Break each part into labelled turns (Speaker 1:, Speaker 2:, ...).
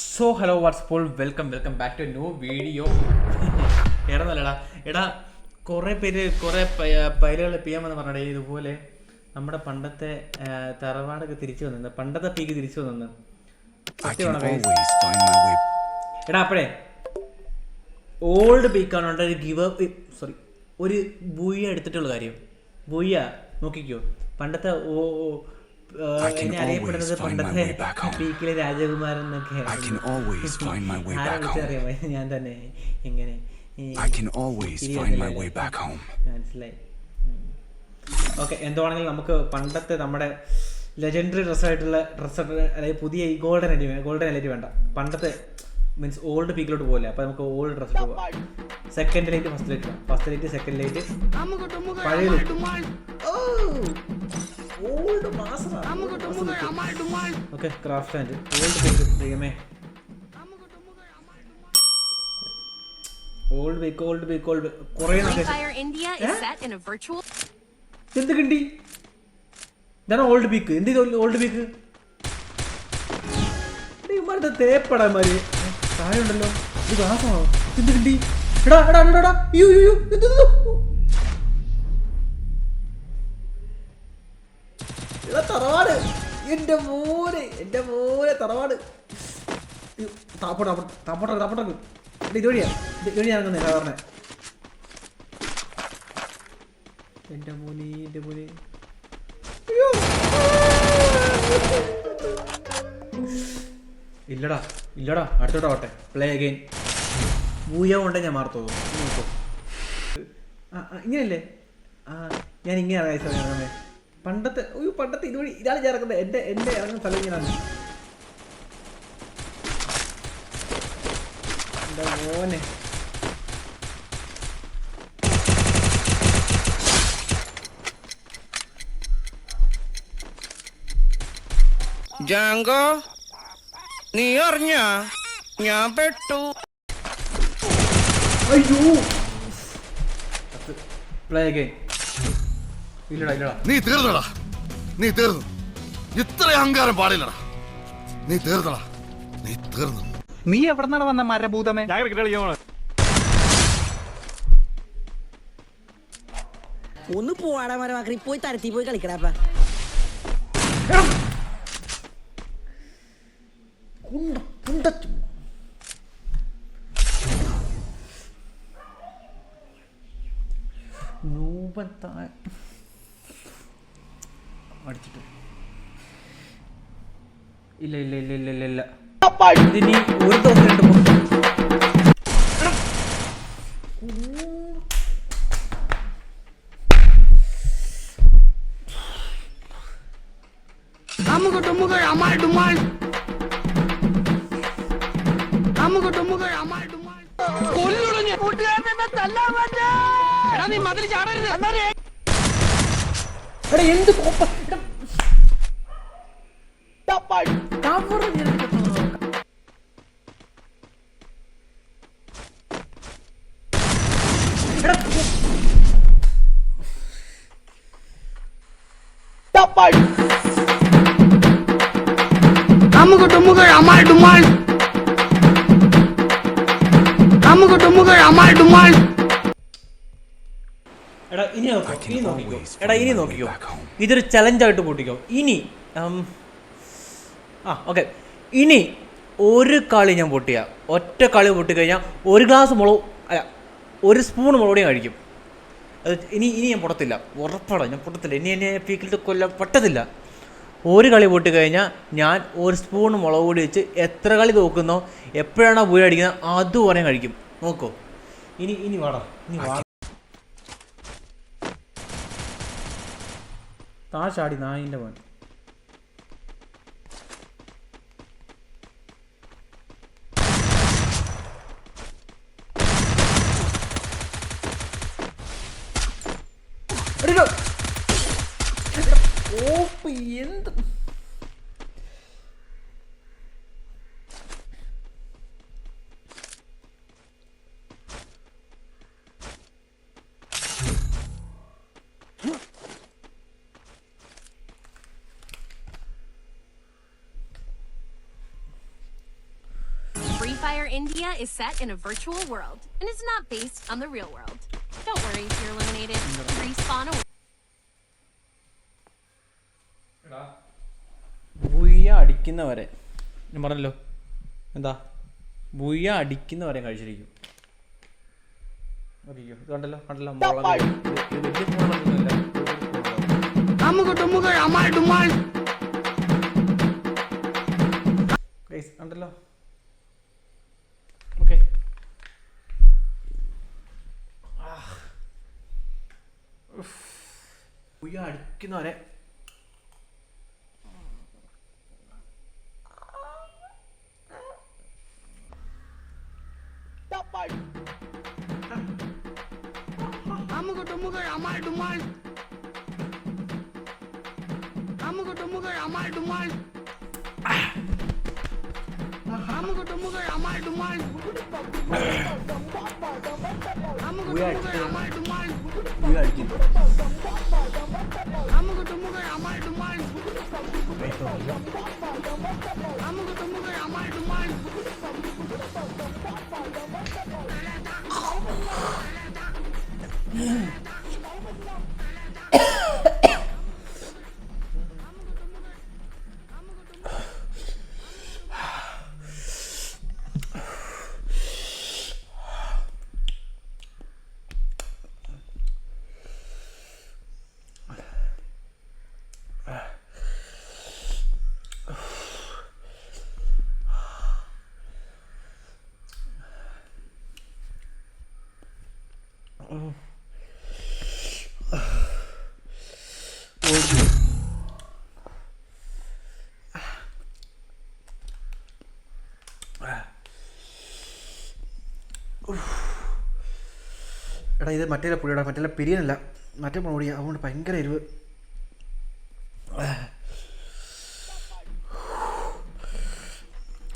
Speaker 1: So hello what's Paul welcome welcome back to new video എടാ നല്ലടാ. എടാ കുറേ പേര് കുറേ പൈലുകളെ പി എം എന്ന് പറഞ്ഞേ ഇതുപോലെ നമ്മുടെ പണ്ടത്തെ തറവാടൊക്കെ തിരിച്ചു വന്നു പണ്ടത്തെ പീക്ക് തിരിച്ചു വന്നു. എടാ അപ്പോഴേ ഓൾഡ് പീക്കാണ് ഒരു ഗിവ് സോറി ഒരു ബുയ്യ എടുത്തിട്ടുള്ള കാര്യം. ബുയ്യ നോക്കിക്കോ. പണ്ടത്തെ ഓ അറിയപ്പെടുന്നത് പണ്ടത്തെ. പീക്കിലെ രാജകുമാരൻ എന്നൊക്കെ ഞാൻ തന്നെ. എങ്ങനെ. മനസ്സിലായി. ഓക്കെ എന്തുവാണെങ്കിലും നമുക്ക് പണ്ടത്തെ നമ്മുടെ ലെജൻഡറി ഡ്രസ് ആയിട്ടുള്ള ഡ്രസ് അല്ലെങ്കിൽ പുതിയ ഈ ഗോൾഡൻ അലി ഗോൾഡൻ അലി വേണ്ട. പണ്ടത്തെ മീൻസ് ഓൾഡ് പീക്കിലോട്ട് പോകില്ല അപ്പോൾ നമുക്ക് ഓൾഡ് ഡ്രസ് പോവാം. Second light first light first light second light പഴയ okay craft and old peak ദൈവമേ old peak old peak old കുറേ
Speaker 2: Free
Speaker 1: നാളെ
Speaker 2: Fire India is set in a virtual
Speaker 1: എന്ത് കിണ്ടി ഇതാണ് ഓൾഡ് ബീക്ക് എന്ത് ഓൾഡ് ബീക്ക് ഇമാരുടെ തേപ്പടമാര്. താഴെ ഉണ്ടല്ലോ ഇത് ഗ്ലാസ്സാണോ എന്ത് കിണ്ടി എടാ എടാ എടാ എടാ. അയ്യോ അയ്യോ എന്റെ മോനെ എന്റെ മോനെ തറവാട്. താപ്പോട്ട് താപ്പോട്ട് താപ്പോട്ട് താപ്പോട്ടൊക്കെ എടാ ഇതുവഴിയാ ഇത് ഇതുവഴി സാധാരണ. എന്റെ മോനെ എന്റെ മോനെ. ഇല്ലടാ ഇല്ലടാ. അടുത്തോട്ട് പോട്ടെ പ്ലേ അഗൈൻ ഭൂയ കൊണ്ടേ ഞാൻ ആ, ഇങ്ങനെയല്ലേ? ഞാൻ ഇങ്ങനെ guys ഇറങ്ങുന്നത് പണ്ടത്തെ ഒരു പണ്ടത്തെ ഇതുവഴി ഇതാണ് ഞാൻ ഇറങ്ങുന്നത് എന്റെ എന്റെ ഇറങ്ങുന്ന സ്ഥലം ഇങ്ങനെയാണ് എന്റെ മോനെ.
Speaker 3: ജാങ്കോ നീ അറിഞ്ഞ? ഞാൻ പെട്ടു.
Speaker 1: അയ്യോ. പ്ലേ അഗൈൻ ഇല്ലടാ ഇല്ലടാ.
Speaker 4: നീ തീർന്നടാ. നീ തീർന്നു. ഇത്ര അഹങ്കാരം പാടില്ലടാ. നീ തീർന്നടാ. നീ തീർന്നു.
Speaker 5: നീ എവിടെന്നാണ് വന്ന മരഭൂതമേ
Speaker 6: ഒന്ന് പോവാടാ മരമാക്കി പോയി തരത്തി പോയി കളിക്കടാപ്പ
Speaker 1: കുണ്ട കുണ്ട നൂപൻ താഴെ അടിച്ചിട്ട് ഇല്ല ഇല്ല ഇല്ല ഇല്ല ഇല്ല ഇല്ല. ഇതിനി ഒരു ദിവസം രണ്ട് എന്ത് കോപ്പ എടാ ഇനി എടാ ഇനി നോക്കിക്കോ. എടാ ഇനി നോക്കിക്കോ. ഇതൊരു ചലഞ്ചായിട്ട് പൊട്ടിക്കോ. ഇനി ആ ഓക്കെ ഇനി ഒരു കളി ഞാൻ പൊട്ടിയ. ഒറ്റ കളി പൊട്ടിക്കഴിഞ്ഞാൽ ഒരു ഗ്ലാസ് മുളക് അല്ല ഒരു സ്പൂൺ മുളകുപൊടി കഴിക്കും. അത് ഇനി ഇനി ഞാൻ പൊട്ടത്തില്ല. ഉറപ്പാണ് ഞാൻ പൊട്ടത്തില്ല. ഇനി എന്നെ പീക്കിലിട്ട് കൊല്ലാൻ പറ്റത്തില്ല. ഒരു കളി പൊട്ടി കഴിഞ്ഞാൽ ഞാൻ ഒരു സ്പൂൺ മുളക് പൊടി വെച്ച് എത്ര കളി നോക്കുന്നോ എപ്പോഴാണോ പോയി അടിക്കുന്നത് അതുപോലെ കഴിക്കും. നോക്കോ. ഇനി ഇനി വാടാ ഇനി വാ. താ ചാടി നായിന്റെ മോൻ. ഓപ്പ് എന്ത്
Speaker 2: Free Fire India is set in a virtual world and is not based on the real world. If you're eliminated. Respawn away.
Speaker 1: ബുയ്യ അടിക്കുന്നവരെ. ഞാൻ പറഞ്ഞല്ലോ. എന്താ? ബുയ്യ അടിക്കുന്നവരെ കഴിച്ചിരിക്കും. അറിയോ ഇത് കണ്ടല്ലോ കണ്ടല്ലോ. മുളക് കണ്ടല്ലോ. ബുയ്യ അടിക്കുന്നവരെ ബുയ്യ അടിക്കുന്നത് அமுக்கு டுமுக்கு அமல் டுமால். എടാ ഇത് മറ്റേ പുളിയടാ മറ്റേ പിരിയനല്ല. മറ്റേ പൊടി അതുകൊണ്ട് ഭയങ്കര എരിവ്.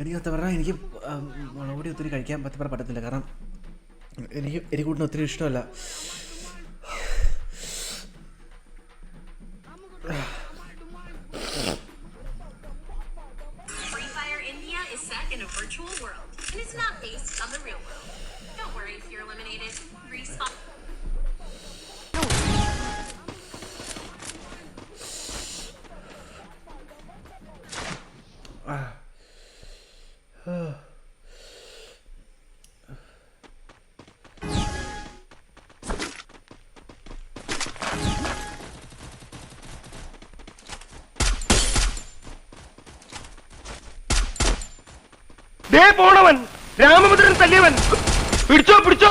Speaker 1: എനിക്ക് സത്യം പറഞ്ഞാൽ എനിക്ക് ആ, ഒത്തിരി കഴിക്കാൻ പറ്റപ്പെടാൻ പറ്റത്തില്ല. കാരണം എനിക്ക് എരികൂട്ടിന് ഒത്തിരി ഇഷ്ടമല്ല.
Speaker 2: Free virtual world and is not based on the real world.
Speaker 3: ദേ പോണവൻ. രാമഭദ്രൻ തല്ലിയവൻ. പിടിച്ചോ പിടിച്ചോ.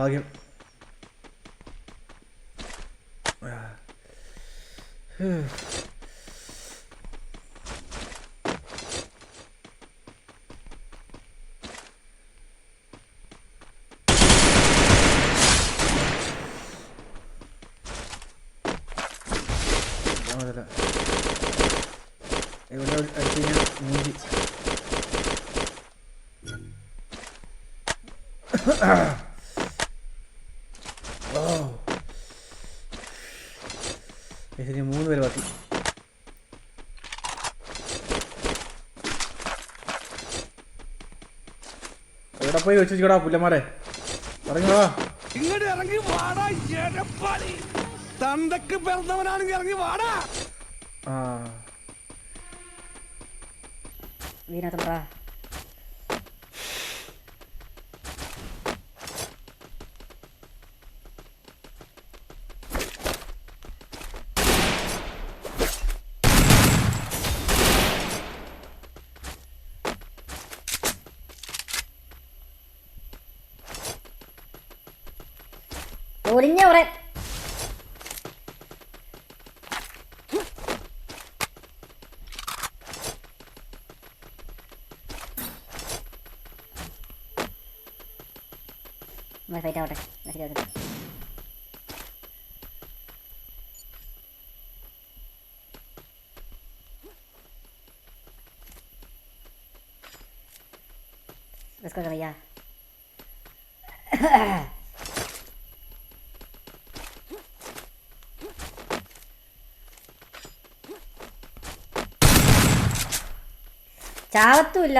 Speaker 1: ഭാഗ്യം അതല്ല ഇവിടെ അടിച്ചു കഴിഞ്ഞാൽ മൂഞ്ചി എവിടെ പോയി വെച്ചിരിക്കടാ പുല്ലമാരെ പറഞ്ഞോ
Speaker 3: ഇങ്ങോട്ട് ഇറങ്ങി വാടാ എടപ്പാളി. തന്തക്ക് പിറന്നവനാണെങ്കിൽ ഇറങ്ങി വാടാ.
Speaker 1: ആ.
Speaker 6: വീണാത്തമ്പ്രാ പൊളിഞ്ഞ കുറെ
Speaker 7: ഫൈറ്റ് ആവട്ടെ ശരിയാവട്ടെ Let's go, Gabriel. ചാവത്തുമില്ല.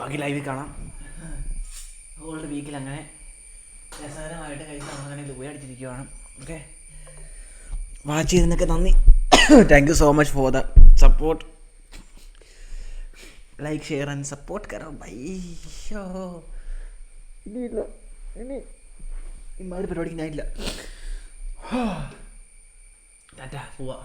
Speaker 1: ബാക്കി ലൈവിൽ കാണാം. ഓൾഡ് വീക്കിൽ അങ്ങനെ രസകരമായിട്ട് കഴിച്ച് അങ്ങനെ ലൂയ അടിച്ചിരിക്കുവാണ്. ഓക്കെ വാച്ച് ചെയ്തതിനൊക്കെ നന്ദി. Thank you so much for the support like share and support കറോ bye ഇനിയില്ല. ഇനി ഇമാതിരി പരിപാടിക്ക് ഞാനില്ല ടാറ്റ പോവാ.